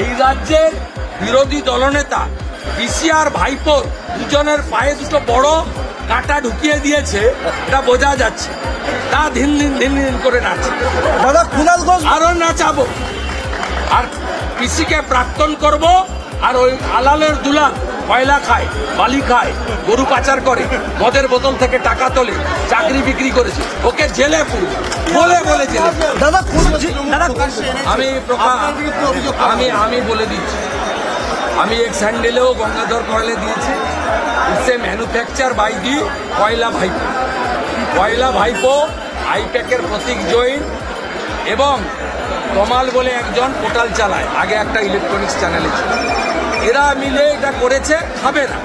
এই রাজ্যের বিরোধী দলনেতা বিসিআর ভাইপোর দুজনের পায়ে দুটো বড় কাটা ঢুকিয়ে দিয়েছে এটা বোঝা যাচ্ছে। তা দিন দিন দিন দিন করে নাচে দাদা কুণাল ঘোষ আরও নাচাবো। আর পিসিকে প্রাক্তন করব আর ওই আলালের দুলাল কয়লা খায় বালি খায় গরু পাচার করে মদের বোতল থেকে টাকা তোলে চাকরি বিক্রি করেছে। ওকে জেলে পুরো। বলে বলে জেলে দাদা আমি আমি আমি বলে দিচ্ছি। আমি এক স্যান্ডেলেও গঙ্গাধর কয়লে দিয়েছি। সে ম্যানুফ্যাকচার বাই দি কয়লা ভাইপো। কয়লা ভাইপো আইপ্যাকের প্রতীক জৈন এবং কমাল বলে একজন পোর্টাল চালায়। আগে একটা ইলেকট্রনিক্স চ্যানেলে ছিল। এরা মিলে এটা করেছে খাবে না।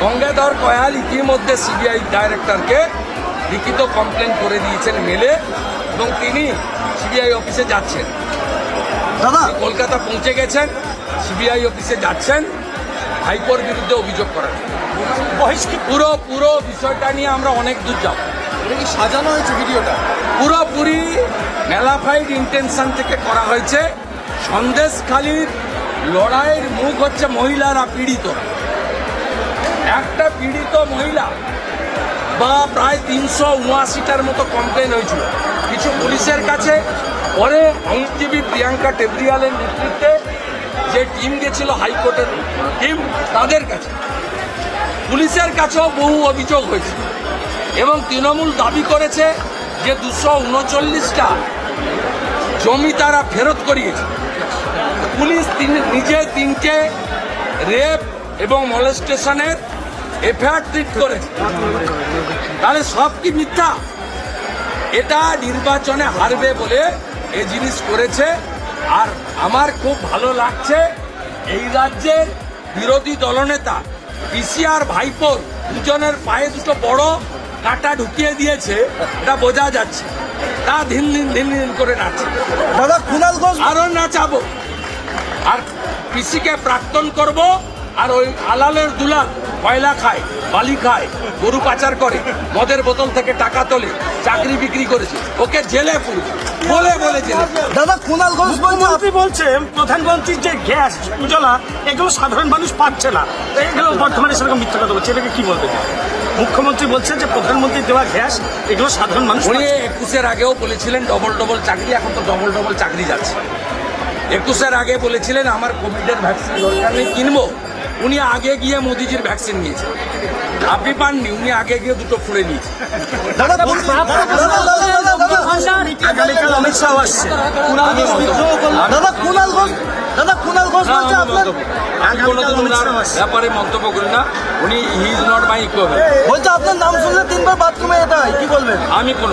গঙ্গাধর কয়াল ইতিমধ্যে সিবিআই ডাইরেক্টরকে লিখিত কমপ্লেন করে দিয়েছেন মেলে এবং তিনি সিবিআই অফিসে যাচ্ছেন। দাদা। কলকাতা পৌঁছে গেছেন সিবিআই অফিসে যাচ্ছেন হাইকোর্ট বিরুদ্ধে অভিযোগ করার পুরো পুরো বিষয়টা নিয়ে আমরা অনেক দূর যাব। কি সাজানো হয়েছে ভিডিওটা? পুরোপুরি মেলাফাইড ইন্টেনশন থেকে করা হয়েছে। সন্দেশখালির লড়াইয়ের মুখ হচ্ছে মহিলারা পীড়িত? একটা পীড়িত মহিলা বা প্রায় তিনশো উনআশিটার মতো কমপ্লেন হয়েছিল। কিছু পুলিশের কাছে, পরে আইনজীবী প্রিয়াঙ্কা টেবরিয়ালের নেতৃত্বে যে টিম গেছিল হাইকোর্টের টিম তাদের কাছে। পুলিশের কাছেও বহু অভিযোগ হয়েছে এবং তৃণমূল দাবি করেছে যে দুশো উনচল্লিশটা জমি তারা ফেরত করিয়েছে। পুলিশ তিন- নিজে তিনটে রেপ এবং মলেস্টেশনের এফআইআর ট্রিট করেছে তাহলে সব কি মিথ্যা? এটা নির্বাচনে হারবে বলে এ জিনিস করেছে। আর আমার খুব ভালো লাগছে এই রাজ্যের বিরোধী দলনেতা পিসিআর ভাইপোর দুজনের পায়ে দুটো বড় কাটা ঢুকিয়ে দিয়েছে এটা বোঝা যাচ্ছে। তা দিন দিন দিন দিন করে নাচে দাদা কুণাল ঘোষ আরও নাচাবো। আর পিসিকে প্রাক্তন করব আর ওই আলালের দুলাল কয়লা খায় বালি খায় গরু পাচার করে মদের বোতল থেকে টাকা তোলে চাকরি বিক্রি করেছে। ওকে জেলে পুরো। বলে বলে জেলে দাদা কুণাল ঘোষ মুখ্যমন্ত্রী বলছেন প্রধানমন্ত্রীর যে গ্যাস উজ্জ্বলা এগুলো সাধারণ মানুষ পাচ্ছে না। এগুলো বর্তমানে সেরকম মিথ্যা কথা বলছে। এটাকে কি বলতে মুখ্যমন্ত্রী বলছেন যে প্রধানমন্ত্রীর দেওয়া গ্যাস এগুলো সাধারণ মানুষ উনি একুশের আগেও বলেছিলেন ডবল ডবল চাকরি এখন তো ডবল ডবল চাকরি যাচ্ছে। একুশের আগে বলেছিলেন আমার কোভিডের ভ্যাকসিন দরকার নেই কিনবো উনি আগে গিয়ে মোদিজির ভ্যাকসিন নিয়েছেন আপনি পাননি উনি আগে গিয়ে দুটো ফুড়ে নিয়েছেন দাদা দাদা, দাদা, দাদা, দাদা, আগামীকাল অমিত শাহ আসছে দাদা কুণাল ঘোষ দাদা কুণাল ঘোষ বলছে আমি আপনার মন্তব্য- আমি ব্যাপারে মন্তব্য করি না উনি he is not my equivalent বলছে আপনার নাম শুনলে তিনবার বাথরুমে যেতে হয় কি বলবেন আমি কোনো